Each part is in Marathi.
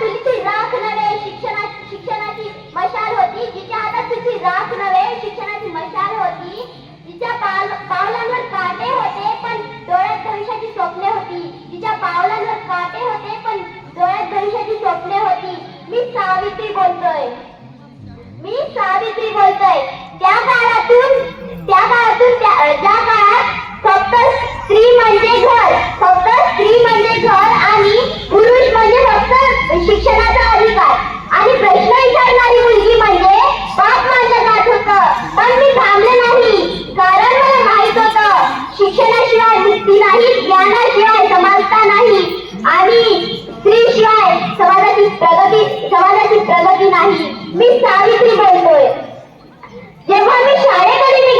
పిలిచి రాకననే मराठीत ज्ञानाशिवाय समानता नाही. आणि स्त्रीशिवाय समाजाची प्रगती समाजाची प्रगती नाही. मी सावित्री बोलतोय. जेव्हा मी शाळेकडे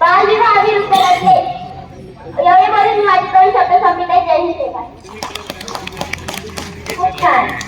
बावीस बावीस रुपये लागले एवढे मध्ये मी माझी खूप छान.